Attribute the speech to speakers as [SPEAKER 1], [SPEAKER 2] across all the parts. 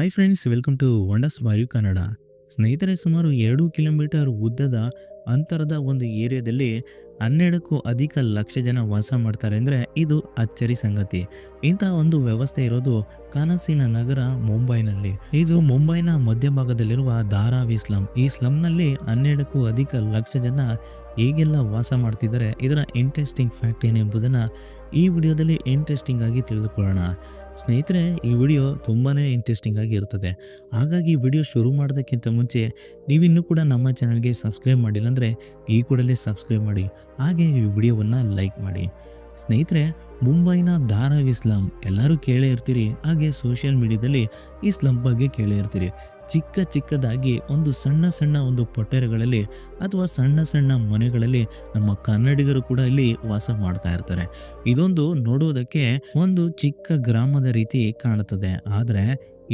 [SPEAKER 1] Hi friends welcome to wonders Vayu Kannada ಸ್ನೇಹಿತರೆ, ಸುಮಾರು ಎರಡು ಕಿಲೋಮೀಟರ್ ಉದ್ದದ ಅಂತರದ ಒಂದು ಏರಿಯಾದಲ್ಲಿ ಹನ್ನೆರಡಕ್ಕೂ ಅಧಿಕ ಲಕ್ಷ ಜನ ವಾಸ ಮಾಡ್ತಾರೆ ಅಂದರೆ ಇದು ಅಚ್ಚರಿ ಸಂಗತಿ. ಇಂತಹ ಒಂದು ವ್ಯವಸ್ಥೆ ಇರೋದು ಕನಸಿನ ನಗರ ಮುಂಬೈನಲ್ಲಿ. ಇದು ಮುಂಬೈನ ಮಧ್ಯಭಾಗದಲ್ಲಿರುವ ಧಾರಾವಿ ಸ್ಲಮ್ ಈ ಸ್ಲಮ್ನಲ್ಲಿ ಹನ್ನೆರಡಕ್ಕೂ ಅಧಿಕ ಲಕ್ಷ ಜನ ಹೇಗೆಲ್ಲ ವಾಸ ಮಾಡ್ತಿದ್ದಾರೆ, ಇದರ ಇಂಟ್ರೆಸ್ಟಿಂಗ್ ಫ್ಯಾಕ್ಟ್ ಏನೆಂಬುದನ್ನು ಈ ವಿಡಿಯೋದಲ್ಲಿ ಇಂಟ್ರೆಸ್ಟಿಂಗ್ ಆಗಿ ತಿಳಿದುಕೊಳ್ಳೋಣ. ಸ್ನೇಹಿತರೆ, ಈ ವಿಡಿಯೋ ತುಂಬಾ ಇಂಟ್ರೆಸ್ಟಿಂಗ್ ಆಗಿ ಇರ್ತದೆ. ಹಾಗಾಗಿ ವಿಡಿಯೋ ಶುರು ಮಾಡೋದಕ್ಕಿಂತ ಮುಂಚೆ ನೀವಿನ್ನೂ ಕೂಡ ನಮ್ಮ ಚಾನಲ್ಗೆ ಸಬ್ಸ್ಕ್ರೈಬ್ ಮಾಡಿಲ್ಲ ಅಂದರೆ ಈ ಕೂಡಲೇ ಸಬ್ಸ್ಕ್ರೈಬ್ ಮಾಡಿ. ಹಾಗೆ ಈ ವಿಡಿಯೋವನ್ನು ಲೈಕ್ ಮಾಡಿ. ಸ್ನೇಹಿತರೆ, ಮುಂಬೈನ ಧಾರಾವಿ ಇಸ್ಲಾಂ ಎಲ್ಲರೂ ಕೇಳೇ ಇರ್ತೀರಿ, ಹಾಗೆ ಸೋಷಿಯಲ್ ಮೀಡಿಯಾದಲ್ಲಿ ಇಸ್ಲಾಂ ಬಗ್ಗೆ ಕೇಳೇ ಇರ್ತೀರಿ. ಚಿಕ್ಕ ಚಿಕ್ಕದಾಗಿ ಒಂದು ಸಣ್ಣ ಸಣ್ಣ ಒಂದು ಪೊಟ್ಟೆರೆಗಳಲ್ಲಿ ಅಥವಾ ಸಣ್ಣ ಸಣ್ಣ ಮನೆಗಳಲ್ಲಿ ನಮ್ಮ ಕನ್ನಡಿಗರು ಕೂಡ ಇಲ್ಲಿ ವಾಸ ಮಾಡ್ತಾ ಇರ್ತಾರೆ. ಇದೊಂದು ನೋಡುವುದಕ್ಕೆ ಒಂದು ಚಿಕ್ಕ ಗ್ರಾಮದ ರೀತಿ ಕಾಣುತ್ತದೆ. ಆದರೆ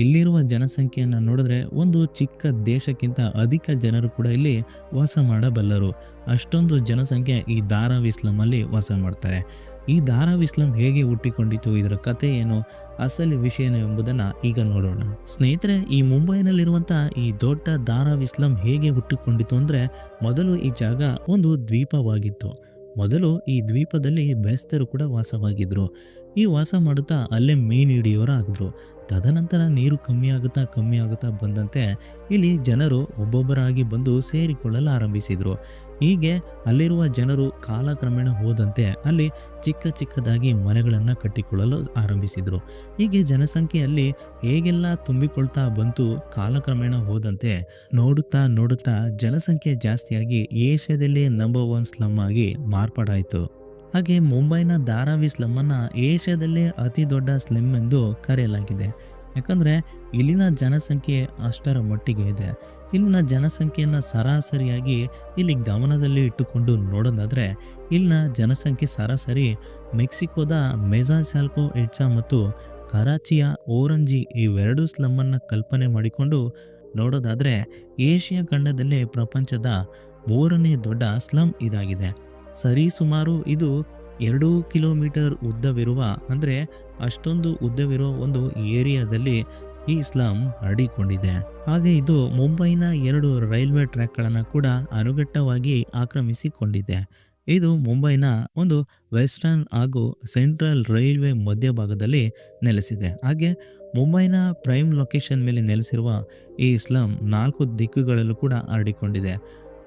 [SPEAKER 1] ಇಲ್ಲಿರುವ ಜನಸಂಖ್ಯೆಯನ್ನು ನೋಡಿದ್ರೆ ಒಂದು ಚಿಕ್ಕ ದೇಶಕ್ಕಿಂತ ಅಧಿಕ ಜನರು ಕೂಡ ಇಲ್ಲಿ ವಾಸ ಮಾಡಬಲ್ಲರು. ಅಷ್ಟೊಂದು ಜನಸಂಖ್ಯೆ ಈ ಧಾರಾವಿ ಇಸ್ಲಾಮಲ್ಲಿ ವಾಸ ಮಾಡ್ತಾರೆ. ಈ ಧಾರಾವಿ ಇಸ್ಲಾಂ ಹೇಗೆ ಹುಟ್ಟಿಕೊಂಡಿತು ಇದರ ಕತೆ ಏನು, ಅಸಲಿ ವಿಷಯ ಏನು ಎಂಬುದನ್ನು ಈಗ ನೋಡೋಣ. ಸ್ನೇಹಿತರೆ, ಈ ಮುಂಬೈನಲ್ಲಿರುವಂಥ ಈ ದೊಡ್ಡ ಧಾರಾವಿ ಇಸ್ಲಾಂ ಹೇಗೆ ಹುಟ್ಟಿಕೊಂಡಿತು ಅಂದರೆ, ಮೊದಲು ಈ ಜಾಗ ಒಂದು ದ್ವೀಪವಾಗಿತ್ತು. ಮೊದಲು ಈ ದ್ವೀಪದಲ್ಲಿ ಬೆಸ್ತರು ಕೂಡ ವಾಸವಾಗಿದ್ರು. ಈ ವಾಸ ಮಾಡುತ್ತಾ ಅಲ್ಲೇ ಮೀನು ಹಿಡಿಯೋರು ಆಗಿದ್ರು ತದನಂತರ ನೀರು ಕಮ್ಮಿ ಆಗುತ್ತಾ ಕಮ್ಮಿ ಆಗುತ್ತಾ ಬಂದಂತೆ ಇಲ್ಲಿ ಜನರು ಒಬ್ಬೊಬ್ಬರಾಗಿ ಬಂದು ಸೇರಿಕೊಳ್ಳಲು ಆರಂಭಿಸಿದರು. ಹೀಗೆ ಅಲ್ಲಿರುವ ಜನರು ಕಾಲಕ್ರಮೇಣ ಹೋದಂತೆ ಅಲ್ಲಿ ಚಿಕ್ಕ ಚಿಕ್ಕದಾಗಿ ಮನೆಗಳನ್ನು ಕಟ್ಟಿಕೊಳ್ಳಲು ಆರಂಭಿಸಿದರು. ಹೀಗೆ ಜನಸಂಖ್ಯೆಯಲ್ಲಿ ಹೇಗೆಲ್ಲ ತುಂಬಿಕೊಳ್ತಾ ಬಂತು ಕಾಲಕ್ರಮೇಣ ಹೋದಂತೆ ನೋಡುತ್ತಾ ನೋಡುತ್ತಾ ಜನಸಂಖ್ಯೆ ಜಾಸ್ತಿಯಾಗಿ ಏಷ್ಯಾದಲ್ಲಿ ನಂಬರ್ ಒನ್ ಸ್ಲಮ್ ಆಗಿ ಮಾರ್ಪಾಡಾಯಿತು. ಹಾಗೆ ಮುಂಬೈನ ಧಾರಾವಿ ಸ್ಲಮ್ಮನ್ನು ಏಷ್ಯಾದಲ್ಲೇ ಅತಿ ದೊಡ್ಡ ಸ್ಲಮ್ ಎಂದು ಕರೆಯಲಾಗಿದೆ. ಯಾಕಂದರೆ ಇಲ್ಲಿನ ಜನಸಂಖ್ಯೆ ಅಷ್ಟರ ಮಟ್ಟಿಗೆ ಇದೆ. ಇಲ್ಲಿನ ಜನಸಂಖ್ಯೆಯನ್ನು ಸರಾಸರಿಯಾಗಿ ಇಲ್ಲಿ ಗಮನದಲ್ಲಿ ಇಟ್ಟುಕೊಂಡು ನೋಡೋದಾದರೆ, ಇಲ್ಲಿನ ಜನಸಂಖ್ಯೆ ಸರಾಸರಿ ಮೆಕ್ಸಿಕೋದ ಮೆಜಾಸಾಲ್ಕೋ ಇಟ್ಸಾ ಮತ್ತು ಕರಾಚಿಯ ಓರಂಜಿ ಇವೆರಡೂ ಸ್ಲಮ್ಮನ್ನು ಕಲ್ಪನೆ ಮಾಡಿಕೊಂಡು ನೋಡೋದಾದರೆ, ಏಷ್ಯಾ ಖಂಡದಲ್ಲೇ ಪ್ರಪಂಚದ ಮೂರನೇ ದೊಡ್ಡ ಸ್ಲಮ್ ಇದಾಗಿದೆ. ಸರಿಸುಮಾರು ಇದು ಎರಡು ಕಿಲೋಮೀಟರ್ ಉದ್ದವಿರುವ, ಅಂದರೆ ಅಷ್ಟೊಂದು ಉದ್ದವಿರುವ ಒಂದು ಏರಿಯಾದಲ್ಲಿ ಈ ಇಸ್ಲಾಂ ಹರಡಿಕೊಂಡಿದೆ. ಹಾಗೆ ಇದು ಮುಂಬೈನ ಎರಡು ರೈಲ್ವೆ ಟ್ರ್ಯಾಕ್ಗಳನ್ನು ಕೂಡ ಅನುಗಟ್ಟವಾಗಿ ಆಕ್ರಮಿಸಿಕೊಂಡಿದೆ. ಇದು ಮುಂಬೈನ ಒಂದು ವೆಸ್ಟರ್ನ್ ಹಾಗೂ ಸೆಂಟ್ರಲ್ ರೈಲ್ವೆ ಮಧ್ಯಭಾಗದಲ್ಲಿ ನೆಲೆಸಿದೆ. ಹಾಗೆ ಮುಂಬೈನ ಪ್ರೈಮ್ ಲೊಕೇಶನ್ ಮೇಲೆ ನೆಲೆಸಿರುವ ಈ ಇಸ್ಲಾಂ ನಾಲ್ಕು ದಿಕ್ಕುಗಳಲ್ಲೂ ಕೂಡ ಹರಡಿಕೊಂಡಿದೆ.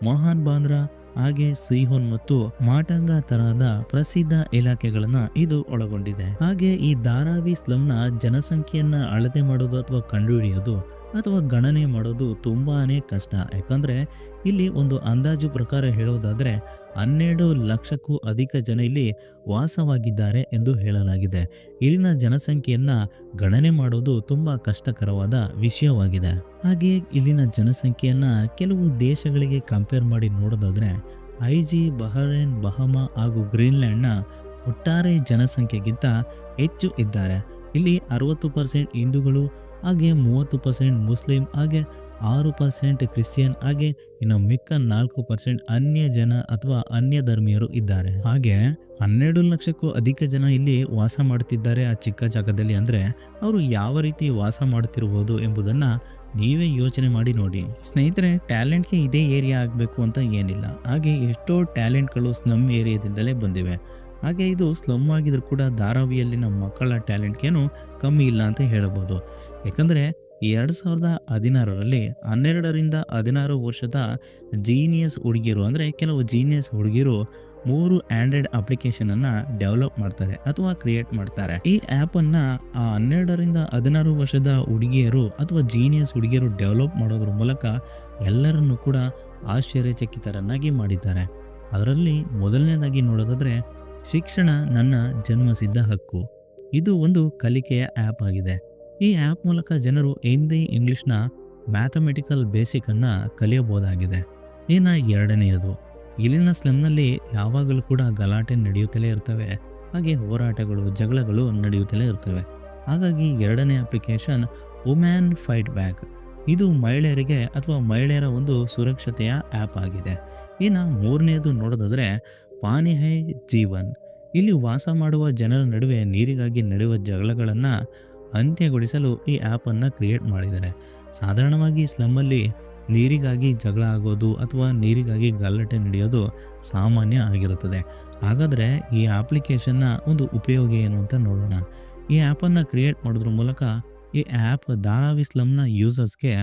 [SPEAKER 1] ಮೋಹನ್ ಬಾಂದ್ರಾ ಹಾಗೆ ಸಿಹೋನ್ ಮತ್ತು ಮಾಟಂಗ ತರಹದ ಪ್ರಸಿದ್ಧ ಇಲಾಖೆಗಳನ್ನ ಇದು ಒಳಗೊಂಡಿದೆ. ಹಾಗೆ ಈ ಧಾರಾವಿ ಸ್ಲಮ್ನ ಜನಸಂಖ್ಯೆಯನ್ನ ಅಳತೆ ಮಾಡೋದು ಅಥವಾ ಕಂಡುಹಿಡಿಯೋದು ಅಥವಾ ಗಣನೆ ಮಾಡೋದು ತುಂಬಾ ಕಷ್ಟ. ಯಾಕಂದ್ರೆ ಇಲ್ಲಿ ಒಂದು ಅಂದಾಜು ಪ್ರಕಾರ ಹೇಳೋದಾದ್ರೆ ಹನ್ನೆರಡು ಲಕ್ಷಕ್ಕೂ ಅಧಿಕ ಜನ ಇಲ್ಲಿ ವಾಸವಾಗಿದ್ದಾರೆ ಎಂದು ಹೇಳಲಾಗಿದೆ. ಇಲ್ಲಿನ ಜನಸಂಖ್ಯೆಯನ್ನು ಗಣನೆ ಮಾಡೋದು ತುಂಬಾ ಕಷ್ಟಕರವಾದ ವಿಷಯವಾಗಿದೆ. ಹಾಗೆ ಇಲ್ಲಿನ ಜನಸಂಖ್ಯೆಯನ್ನು ಕೆಲವು ದೇಶಗಳಿಗೆ ಕಂಪೇರ್ ಮಾಡಿ ನೋಡೋದಾದ್ರೆ ಐಜಿ, ಬಹರೇನ್, ಬಹಮಾ ಹಾಗೂ ಗ್ರೀನ್ಲ್ಯಾಂಡ್ನ ಒಟ್ಟಾರೆ ಜನಸಂಖ್ಯೆಗಿಂತ ಹೆಚ್ಚು ಇದ್ದಾರೆ. ಇಲ್ಲಿ ಅರವತ್ತು ಪರ್ಸೆಂಟ್ ಹಿಂದೂಗಳು ಹಾಗೆ ಮೂವತ್ತು ಪರ್ಸೆಂಟ್ ಮುಸ್ಲಿಂ, ಹಾಗೆ ಆರು ಪರ್ಸೆಂಟ್ ಕ್ರಿಶ್ಚಿಯನ್, ಹಾಗೆ ಇನ್ನು ಮಿಕ್ಕ ನಾಲ್ಕು ಪರ್ಸೆಂಟ್ ಅನ್ಯ ಜನ ಅಥವಾ ಅನ್ಯ ಧರ್ಮೀಯರು ಇದ್ದಾರೆ. ಹಾಗೆ ಹನ್ನೆರಡು ಲಕ್ಷಕ್ಕೂ ಅಧಿಕ ಜನ ಇಲ್ಲಿ ವಾಸ ಮಾಡುತ್ತಿದ್ದಾರೆ ಆ ಚಿಕ್ಕ ಜಾಗದಲ್ಲಿ ಅಂದರೆ ಅವರು ಯಾವ ರೀತಿ ವಾಸ ಮಾಡುತ್ತಿರಬಹುದು ಎಂಬುದನ್ನು ನೀವೇ ಯೋಚನೆ ಮಾಡಿ ನೋಡಿ. ಸ್ನೇಹಿತರೆ, ಟ್ಯಾಲೆಂಟ್ಗೆ ಇದೇ ಏರಿಯಾ ಆಗಬೇಕು ಅಂತ ಏನಿಲ್ಲ. ಹಾಗೆ ಎಷ್ಟೋ ಟ್ಯಾಲೆಂಟ್ಗಳು ಸ್ಲಮ್ ಏರಿಯಾದಿಂದಲೇ ಬಂದಿವೆ. ಹಾಗೆ ಇದು ಸ್ಲಮ್ ಆಗಿದ್ರು ಕೂಡ ಧಾರಾವಿಯಲ್ಲಿನ ಮಕ್ಕಳ ಟ್ಯಾಲೆಂಟ್ಗೇನು ಕಮ್ಮಿ ಇಲ್ಲ ಅಂತ ಹೇಳಬಹುದು. ಯಾಕಂದರೆ ಎರಡು ಸಾವಿರದ ಹದಿನಾರರಲ್ಲಿ ಹನ್ನೆರಡರಿಂದ ಹದಿನಾರು ವರ್ಷದ ಜೀನಿಯಸ್ ಹುಡುಗಿರು ಅಂದರೆ ಕೆಲವು ಜೀನಿಯಸ್ ಹುಡುಗಿರು ಮೂರು ಆ್ಯಂಡ್ರಾಯ್ಡ್ ಅಪ್ಲಿಕೇಶನನ್ನು ಡೆವಲಪ್ ಮಾಡ್ತಾರೆ ಅಥವಾ ಕ್ರಿಯೇಟ್ ಮಾಡ್ತಾರೆ. ಈ ಆ್ಯಪನ್ನು ಆ ಹನ್ನೆರಡರಿಂದ ಹದಿನಾರು ವರ್ಷದ ಹುಡುಗಿಯರು ಅಥವಾ ಜೀನಿಯಸ್ ಹುಡುಗಿಯರು ಡೆವಲಪ್ ಮಾಡೋದ್ರ ಮೂಲಕ ಎಲ್ಲರನ್ನೂ ಕೂಡ ಆಶ್ಚರ್ಯಚಕಿತರನ್ನಾಗಿ ಮಾಡಿದ್ದಾರೆ. ಅದರಲ್ಲಿ ಮೊದಲನೇದಾಗಿ ನೋಡೋದಾದರೆ ಶಿಕ್ಷಣ ನನ್ನ ಜನ್ಮಸಿದ್ಧ ಹಕ್ಕು. ಇದು ಒಂದು ಕಲಿಕೆಯ ಆ್ಯಪ್ ಆಗಿದೆ. ಈ ಆ್ಯಪ್ ಮೂಲಕ ಜನರು ಹಿಂದಿ ಇಂಗ್ಲಿಷ್ನ ಮ್ಯಾಥಮೆಟಿಕಲ್ ಬೇಸಿಕನ್ನು ಕಲಿಯಬಹುದಾಗಿದೆ. ಇನ್ನು ಎರಡನೆಯದು, ಇಲ್ಲಿನ ಸ್ಲಮ್ನಲ್ಲಿ ಯಾವಾಗಲೂ ಕೂಡ ಗಲಾಟೆ ನಡೆಯುತ್ತಲೇ ಇರ್ತವೆ. ಹಾಗೆ ಹೋರಾಟಗಳು, ಜಗಳಗಳು ನಡೆಯುತ್ತಲೇ ಇರ್ತವೆ. ಹಾಗಾಗಿ ಎರಡನೇ ಅಪ್ಲಿಕೇಶನ್ ವುಮ್ಯಾನ್ ಫೈಟ್ ಬ್ಯಾಕ್ ಇದು ಮಹಿಳೆಯರಿಗೆ ಅಥವಾ ಮಹಿಳೆಯರ ಒಂದು ಸುರಕ್ಷತೆಯ ಆ್ಯಪ್ ಆಗಿದೆ. ಇನ್ನು ಮೂರನೆಯದು ನೋಡೋದಾದರೆ ಪಾನಿ ಹೈ ಜೀವನ್. ಇಲ್ಲಿ ವಾಸ ಮಾಡುವ ಜನರ ನಡುವೆ ನೀರಿಗಾಗಿ ನಡೆಯುವ ಜಗಳಗಳನ್ನು ಅಂತ್ಯಗೊಳಿಸಲು ಈ ಆ್ಯಪನ್ನು ಕ್ರಿಯೇಟ್ ಮಾಡಿದ್ದಾರೆ. ಸಾಧಾರಣವಾಗಿ ಸ್ಲಮ್ಮಲ್ಲಿ ನೀರಿಗಾಗಿ ಜಗಳ ಆಗೋದು ಅಥವಾ ನೀರಿಗಾಗಿ ಗಲಾಟೆ ನಡೆಯೋದು ಸಾಮಾನ್ಯ ಆಗಿರುತ್ತದೆ. ಹಾಗಾದರೆ ಈ ಆಪ್ಲಿಕೇಶನ್ನ ಒಂದು ಉಪಯೋಗ ಏನು ಅಂತ ನೋಡೋಣ. ಈ ಆ್ಯಪನ್ನು ಕ್ರಿಯೇಟ್ ಮಾಡೋದ್ರ ಮೂಲಕ ಈ ಆ್ಯಪ್ ಧಾರಾವಿ ಸ್ಲಮ್ನ ಯೂಸರ್ಸ್ಗೆ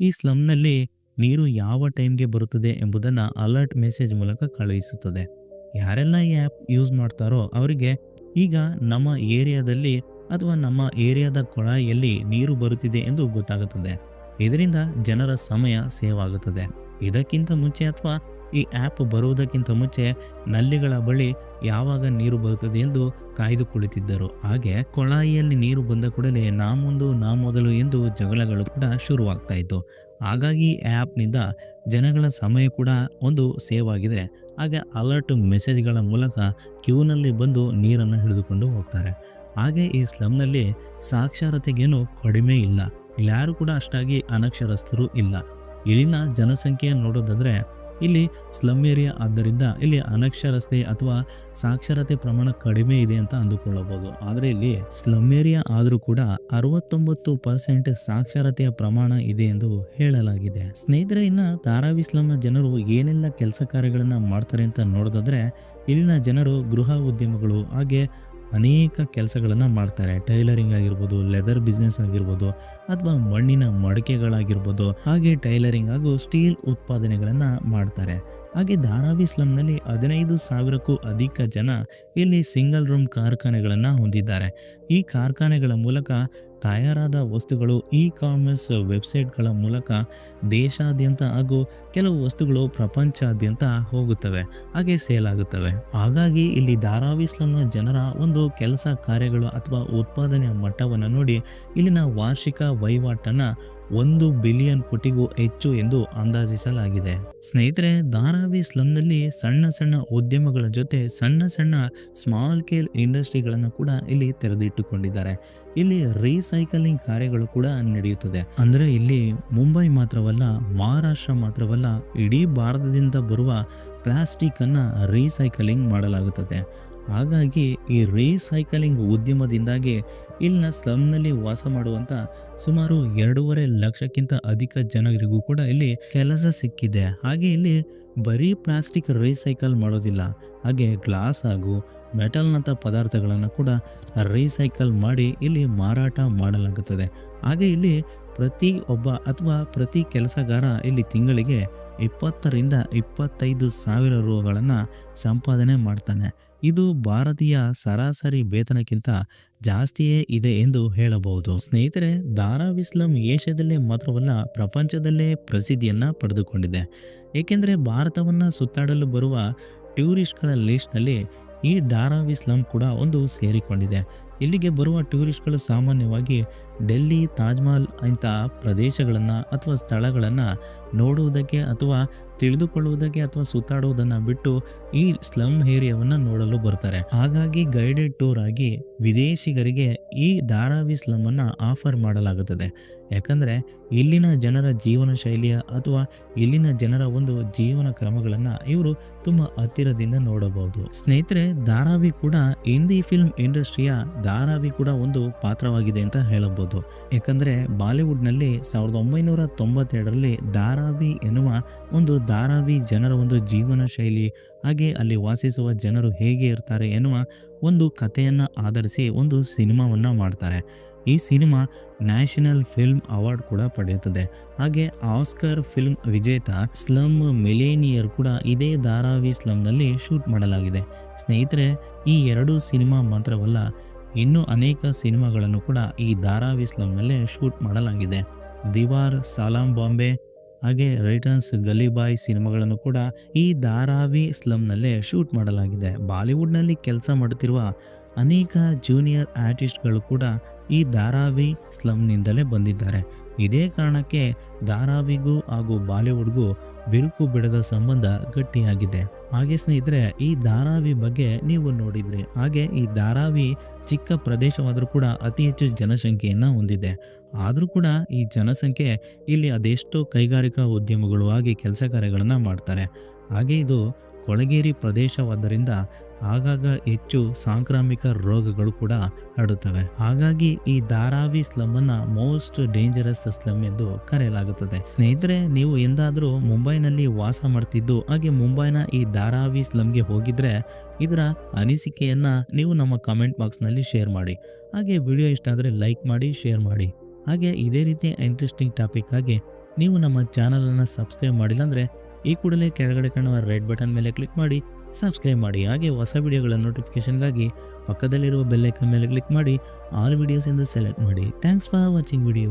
[SPEAKER 1] ಈ ಸ್ಲಮ್ನಲ್ಲಿ ನೀರು ಯಾವ ಟೈಮ್ಗೆ ಬರುತ್ತದೆ ಎಂಬುದನ್ನು ಅಲರ್ಟ್ ಮೆಸೇಜ್ ಮೂಲಕ ಕಳುಹಿಸುತ್ತದೆ. ಯಾರೆಲ್ಲ ಈ ಆ್ಯಪ್ ಯೂಸ್ ಮಾಡ್ತಾರೋ ಅವರಿಗೆ ಈಗ ನಮ್ಮ ಏರಿಯಾದಲ್ಲಿ ಅಥವಾ ನಮ್ಮ ಏರಿಯಾದ ಕೊಳಾಯಿಯಲ್ಲಿ ನೀರು ಬರುತ್ತಿದೆ ಎಂದು ಗೊತ್ತಾಗುತ್ತದೆ. ಇದರಿಂದ ಜನರ ಸಮಯ ಸೇವ್ ಆಗುತ್ತದೆ ಇದಕ್ಕಿಂತ ಮುಂಚೆ ಅಥವಾ ಈ ಆ್ಯಪ್ ಬರುವುದಕ್ಕಿಂತ ಮುಂಚೆ ನಲ್ಲಿಗಳ ಬಳಿ ಯಾವಾಗ ನೀರು ಬರುತ್ತದೆ ಎಂದು ಕಾಯ್ದು ಕುಳಿತಿದ್ದರು. ಹಾಗೆ ಕೊಳಾಯಿಯಲ್ಲಿ ನೀರು ಬಂದ ಕೂಡಲೇ ನಾ ಮುಂದು ನಾ ಮೊದಲು ಎಂದು ಜಗಳಗಳು ಕೂಡ ಶುರುವಾಗ್ತಾ ಇತ್ತು. ಹಾಗಾಗಿ ಆ್ಯಪ್ನಿಂದ ಜನಗಳ ಸಮಯ ಕೂಡ ಒಂದು ಸೇವ್ ಆಗಿದೆ ಹಾಗೆ ಅಲರ್ಟ್ ಮೆಸೇಜ್ಗಳ ಮೂಲಕ ಕ್ಯೂನಲ್ಲಿ ಬಂದು ನೀರನ್ನು ಹಿಡಿದುಕೊಂಡು ಹೋಗ್ತಾರೆ. ಹಾಗೆ ಈ ಸ್ಲಮ್ನಲ್ಲಿ ಸಾಕ್ಷರತೆಗೇನು ಕಡಿಮೆ ಇಲ್ಲ. ಇಲ್ಲಾರು ಕೂಡ ಅಷ್ಟಾಗಿ ಅನಕ್ಷರಸ್ಥರು ಇಲ್ಲ. ಇಲ್ಲಿನ ಜನಸಂಖ್ಯೆ ನೋಡೋದಾದ್ರೆ, ಇಲ್ಲಿ ಸ್ಲಮ್ ಏರಿಯಾ ಆದ್ದರಿಂದ ಇಲ್ಲಿ ಅನಕ್ಷರಸ್ಥೆ ಅಥವಾ ಸಾಕ್ಷರತೆ ಪ್ರಮಾಣ ಕಡಿಮೆ ಇದೆ ಅಂತ ಅಂದುಕೊಳ್ಳಬಹುದು. ಆದರೆ ಇಲ್ಲಿ ಸ್ಲಮ್ ಏರಿಯಾ ಆದರೂ ಕೂಡ ಅರವತ್ತೊಂಬತ್ತು ಪರ್ಸೆಂಟ್ ಸಾಕ್ಷರತೆಯ ಪ್ರಮಾಣ ಇದೆ ಎಂದು ಹೇಳಲಾಗಿದೆ. ಸ್ನೇಹಿತರೆ, ಇನ್ನ ಧಾರಾವಿ ಸ್ಲಮ್ನ ಜನರು ಏನೆಲ್ಲ ಕೆಲಸ ಕಾರ್ಯಗಳನ್ನು ಮಾಡ್ತಾರೆ ಅಂತ ನೋಡೋದಾದ್ರೆ, ಇಲ್ಲಿನ ಜನರು ಗೃಹ ಉದ್ಯಮಗಳು, ಹಾಗೆ ಅನೇಕ ಕೆಲಸಗಳನ್ನು ಮಾಡ್ತಾರೆ. ಟೈಲರಿಂಗ್ ಆಗಿರ್ಬೋದು, ಲೆದರ್ ಬಿಸ್ನೆಸ್ ಆಗಿರ್ಬೋದು, ಅಥವಾ ಮಣ್ಣಿನ ಮಡಿಕೆಗಳಾಗಿರ್ಬೋದು. ಹಾಗೆ ಟೈಲರಿಂಗ್ ಹಾಗೂ ಸ್ಟೀಲ್ ಉತ್ಪಾದನೆಗಳನ್ನು ಮಾಡ್ತಾರೆ. ಹಾಗೆ ಧಾರಾವಿ ಸ್ಲಮ್ನಲ್ಲಿ ಹದಿನೈದು ಸಾವಿರಕ್ಕೂ ಅಧಿಕ ಜನ ಇಲ್ಲಿ ಸಿಂಗಲ್ ರೂಮ್ ಕಾರ್ಖಾನೆಗಳನ್ನು ಹೊಂದಿದ್ದಾರೆ. ಈ ಕಾರ್ಖಾನೆಗಳ ಮೂಲಕ ತಯಾರಾದ ವಸ್ತುಗಳು ಇ ಕಾಮರ್ಸ್ ವೆಬ್ಸೈಟ್ಗಳ ಮೂಲಕ ದೇಶಾದ್ಯಂತ ಹಾಗೂ ಕೆಲವು ವಸ್ತುಗಳು ಪ್ರಪಂಚಾದ್ಯಂತ ಹೋಗುತ್ತವೆ, ಹಾಗೆ ಸೇಲ್ ಆಗುತ್ತವೆ. ಹಾಗಾಗಿ ಇಲ್ಲಿ ಧಾರಾವಿಸ್ಲನ ಜನರ ಒಂದು ಕೆಲಸ ಕಾರ್ಯಗಳು ಅಥವಾ ಉತ್ಪಾದನೆಯ ಮಟ್ಟವನ್ನು ನೋಡಿ ಇಲ್ಲಿನ ವಾರ್ಷಿಕ ವಹಿವಾಟನ್ನು ಒಂದು ಬಿಲಿಯನ್ ಕೋಟಿಗೂ ಹೆಚ್ಚು ಎಂದು ಅಂದಾಜಿಸಲಾಗಿದೆ. ಸ್ನೇಹಿತರೆ, ಧಾರಾವಿ ಸ್ಲಮ್ನಲ್ಲಿ ಸಣ್ಣ ಸಣ್ಣ ಉದ್ಯಮಗಳ ಜೊತೆ ಸಣ್ಣ ಸಣ್ಣ ಸ್ಮಾಲ್ ಸ್ಕೇಲ್ ಇಂಡಸ್ಟ್ರಿಗಳನ್ನು ಕೂಡ ಇಲ್ಲಿ ತೆರೆದಿಟ್ಟುಕೊಂಡಿದ್ದಾರೆ. ಇಲ್ಲಿ ರೀಸೈಕಲಿಂಗ್ ಕಾರ್ಯಗಳು ಕೂಡ ನಡೆಯುತ್ತದೆ. ಅಂದರೆ ಇಲ್ಲಿ ಮುಂಬೈ ಮಾತ್ರವಲ್ಲ, ಮಹಾರಾಷ್ಟ್ರ ಮಾತ್ರವಲ್ಲ, ಇಡೀ ಭಾರತದಿಂದ ಬರುವ ಪ್ಲಾಸ್ಟಿಕ್ ಅನ್ನು ರೀಸೈಕಲಿಂಗ್ ಮಾಡಲಾಗುತ್ತದೆ. ಹಾಗಾಗಿ ಈ ರೀಸೈಕಲಿಂಗ್ ಉದ್ಯಮದಿಂದಾಗಿ ಇಲ್ಲಿನ ಸ್ಲಮ್ನಲ್ಲಿ ವಾಸ ಮಾಡುವಂಥ ಸುಮಾರು ಎರಡೂವರೆ ಲಕ್ಷಕ್ಕಿಂತ ಅಧಿಕ ಜನರಿಗೂ ಕೂಡ ಇಲ್ಲಿ ಕೆಲಸ ಸಿಕ್ಕಿದೆ. ಹಾಗೆ ಇಲ್ಲಿ ಬರೀ ಪ್ಲಾಸ್ಟಿಕ್ ರೀಸೈಕಲ್ ಮಾಡೋದಿಲ್ಲ, ಹಾಗೆ ಗ್ಲಾಸ್ ಹಾಗೂ ಮೆಟಲ್ನಂಥ ಪದಾರ್ಥಗಳನ್ನು ಕೂಡ ರೀಸೈಕಲ್ ಮಾಡಿ ಇಲ್ಲಿ ಮಾರಾಟ ಮಾಡಲಾಗುತ್ತದೆ. ಹಾಗೆ ಇಲ್ಲಿ ಪ್ರತಿ ಒಬ್ಬ ಅಥವಾ ಪ್ರತಿ ಕೆಲಸಗಾರ ಇಲ್ಲಿ ತಿಂಗಳಿಗೆ ಇಪ್ಪತ್ತರಿಂದ ಇಪ್ಪತ್ತೈದು ಸಾವಿರ ರೂಗಳನ್ನು ಸಂಪಾದನೆ ಮಾಡ್ತಾನೆ. ಇದು ಭಾರತೀಯ ಸರಾಸರಿ ವೇತನಕ್ಕಿಂತ ಜಾಸ್ತಿಯೇ ಇದೆ ಎಂದು ಹೇಳಬಹುದು. ಸ್ನೇಹಿತರೆ, ದಾರಾ ಇಸ್ಲಾಂ ಏಷ್ಯಾದಲ್ಲೇ ಮಾತ್ರವಲ್ಲ, ಪ್ರಪಂಚದಲ್ಲೇ ಪ್ರಸಿದ್ಧಿಯನ್ನ ಪಡೆದುಕೊಂಡಿದೆ. ಏಕೆಂದರೆ ಭಾರತವನ್ನು ಸುತ್ತಾಡಲು ಬರುವ ಟೂರಿಸ್ಟ್ಗಳ ಲಿಸ್ಟ್ನಲ್ಲಿ ಈ ದಾರಾ ಇಸ್ಲಾಂ ಕೂಡ ಒಂದು ಸೇರಿಕೊಂಡಿದೆ. ಇಲ್ಲಿಗೆ ಬರುವ ಟೂರಿಸ್ಟ್ಗಳು ಸಾಮಾನ್ಯವಾಗಿ ಡೆಲ್ಲಿ ತಾಜ್ಮಹಲ್ ಇಂಥ ಪ್ರದೇಶಗಳನ್ನು ಅಥವಾ ಸ್ಥಳಗಳನ್ನು ನೋಡುವುದಕ್ಕೆ ಅಥವಾ ತಿಳಿದುಕೊಳ್ಳುವುದಕ್ಕೆ ಅಥವಾ ಸುತ್ತಾಡುವುದನ್ನು ಬಿಟ್ಟು ಈ ಸ್ಲಮ್ ಏರಿಯಾವನ್ನು ನೋಡಲು ಬರ್ತಾರೆ. ಹಾಗಾಗಿ ಗೈಡೆಡ್ ಟೂರ್ ಆಗಿ ವಿದೇಶಿಗರಿಗೆ ಈ ಧಾರಾವಿ ಸ್ಲಮ್ ಅನ್ನ ಆಫರ್ ಮಾಡಲಾಗುತ್ತದೆ. ಯಾಕಂದ್ರೆ ಇಲ್ಲಿನ ಜನರ ಜೀವನ ಶೈಲಿಯ ಅಥವಾ ಇಲ್ಲಿನ ಜನರ ಒಂದು ಜೀವನ ಕ್ರಮಗಳನ್ನು ಇವರು ತುಂಬ ಹತ್ತಿರದಿಂದ ನೋಡಬಹುದು. ಸ್ನೇಹಿತರೆ, ಧಾರಾವಿ ಕೂಡ ಹಿಂದಿ ಫಿಲ್ಮ್ ಇಂಡಸ್ಟ್ರಿಯ ಧಾರಾವಿ ಕೂಡ ಒಂದು ಪಾತ್ರವಾಗಿದೆ ಅಂತ ಹೇಳಬಹುದು. ಯಾಕಂದ್ರೆ ಬಾಲಿವುಡ್ನಲ್ಲಿ ಸಾವಿರದ ಒಂಬೈನೂರ ತೊಂಬತ್ತೆರಡರಲ್ಲಿ ಧಾರಾವಿ ಎನ್ನುವ ಒಂದು ಧಾರಾವಿ ಜನರ ಒಂದು ಜೀವನ ಶೈಲಿ, ಹಾಗೆ ಅಲ್ಲಿ ವಾಸಿಸುವ ಜನರು ಹೇಗೆ ಇರ್ತಾರೆ ಎನ್ನುವ ಒಂದು ಕಥೆಯನ್ನು ಆಧರಿಸಿ ಒಂದು ಸಿನಿಮಾವನ್ನು ಮಾಡ್ತಾರೆ. ಈ ಸಿನಿಮಾ ನ್ಯಾಷನಲ್ ಫಿಲ್ಮ್ ಅವಾರ್ಡ್ ಕೂಡ ಪಡೆಯುತ್ತದೆ. ಹಾಗೆ ಆಸ್ಕರ್ ಫಿಲ್ಮ್ ವಿಜೇತ ಸ್ಲಮ್ ಮಿಲೇನಿಯರ್ ಕೂಡ ಇದೇ ಧಾರಾವಿ ಸ್ಲಮ್ನಲ್ಲಿ ಶೂಟ್ ಮಾಡಲಾಗಿದೆ. ಸ್ನೇಹಿತರೆ, ಈ ಎರಡು ಸಿನಿಮಾ ಮಾತ್ರವಲ್ಲ, ಇನ್ನೂ ಅನೇಕ ಸಿನಿಮಾಗಳನ್ನು ಕೂಡ ಈ ಧಾರಾವಿ ಸ್ಲಮ್ನಲ್ಲೇ ಶೂಟ್ ಮಾಡಲಾಗಿದೆ. ದಿವಾರ್ ಸಾಲಾಮ್ ಬಾಂಬೆ ಹಾಗೆ ರೈಟರ್ನ್ಸ್ ಗಲಿ ಬಾಯ್ ಸಿನಿಮಾಗಳನ್ನು ಕೂಡ ಈ ಧಾರಾವಿ ಸ್ಲಮ್ನಲ್ಲೇ ಶೂಟ್ ಮಾಡಲಾಗಿದೆ. ಬಾಲಿವುಡ್ನಲ್ಲಿ ಕೆಲಸ ಮಾಡುತ್ತಿರುವ ಅನೇಕ ಜೂನಿಯರ್ ಆರ್ಟಿಸ್ಟ್ಗಳು ಕೂಡ ಈ ಧಾರಾವಿ ಸ್ಲಮ್ನಿಂದಲೇ ಬಂದಿದ್ದಾರೆ. ಇದೇ ಕಾರಣಕ್ಕೆ ಧಾರಾವಿಗೂ ಹಾಗೂ ಬಾಲಿವುಡ್ಗೂ ಬಿರುಕು ಬಿಡದ ಸಂಬಂಧ ಗಟ್ಟಿಯಾಗಿದೆ. ಹಾಗೆ ಸ್ನೇಹಿತರೆ, ಈ ಧಾರಾವಿ ಬಗ್ಗೆ ನೀವು ನೋಡಿದ್ರಿ. ಹಾಗೆ ಈ ಧಾರಾವಿ ಚಿಕ್ಕ ಪ್ರದೇಶವಾದರೂ ಕೂಡ ಅತಿ ಹೆಚ್ಚು ಜನಸಂಖ್ಯೆಯನ್ನು ಹೊಂದಿದೆ. ಆದರೂ ಕೂಡ ಈ ಜನಸಂಖ್ಯೆ ಇಲ್ಲಿ ಅದೆಷ್ಟೋ ಕೈಗಾರಿಕಾ ಉದ್ಯಮಗಳು ಆಗಿ ಕೆಲಸ ಕಾರ್ಯಗಳನ್ನು ಮಾಡ್ತಾರೆ. ಹಾಗೆ ಇದು ಕೊಳಗೇರಿ ಪ್ರದೇಶವಾದ್ದರಿಂದ ಆಗಾಗ ಹೆಚ್ಚು ಸಾಂಕ್ರಾಮಿಕ ರೋಗಗಳು ಕೂಡ ಹರಡುತ್ತವೆ. ಹಾಗಾಗಿ ಈ Dharavi slum most dangerous slum ಎಂದು ಕರೆಯಲಾಗುತ್ತದೆ. ಸ್ನೇಹಿತರೆ, ನೀವು ಎಂದಾದರೂ ಮುಂಬೈನಲ್ಲಿ ವಾಸ ಮಾಡ್ತಿದ್ದು, ಹಾಗೆ ಮುಂಬೈನ ಈ ಧಾರಾವಿ ಸ್ಲಮ್ಗೆ ಹೋಗಿದ್ರೆ ಇದರ ಅನಿಸಿಕೆಯನ್ನ ನೀವು ನಮ್ಮ ಕಮೆಂಟ್ ಬಾಕ್ಸ್ನಲ್ಲಿ ಶೇರ್ ಮಾಡಿ. ಹಾಗೆ ವಿಡಿಯೋ ಇಷ್ಟ ಆದರೆ ಲೈಕ್ ಮಾಡಿ, ಶೇರ್ ಮಾಡಿ. ಹಾಗೆ ಇದೇ ರೀತಿ ಇಂಟ್ರೆಸ್ಟಿಂಗ್ ಟಾಪಿಕ್ ಆಗಿ ನೀವು ನಮ್ಮ ಚಾನಲನ್ನು ಸಬ್ಸ್ಕ್ರೈಬ್ ಮಾಡಿಲ್ಲ ಅಂದರೆ ಈ ಕೂಡಲೇ ಕೆಳಗಡೆ ಕಾಣುವ ರೆಡ್ ಬಟನ್ ಮೇಲೆ ಕ್ಲಿಕ್ ಮಾಡಿ ಸಬ್ಸ್ಕ್ರೈಬ್ ಮಾಡಿ, ಹಾಗೆ ಹೊಸ ವಿಡಿಯೋಗಳ ನೋಟಿಫಿಕೇಷನ್ಗಾಗಿ ಪಕ್ಕದಲ್ಲಿರುವ ಬೆಲ್ಲೈಕನ್ ಮೇಲೆ ಕ್ಲಿಕ್ ಮಾಡಿ ಆಲ್ ವಿಡಿಯೋಸ್ ಎಂದು ಸೆಲೆಕ್ಟ್ ಮಾಡಿ. Thanks for watching video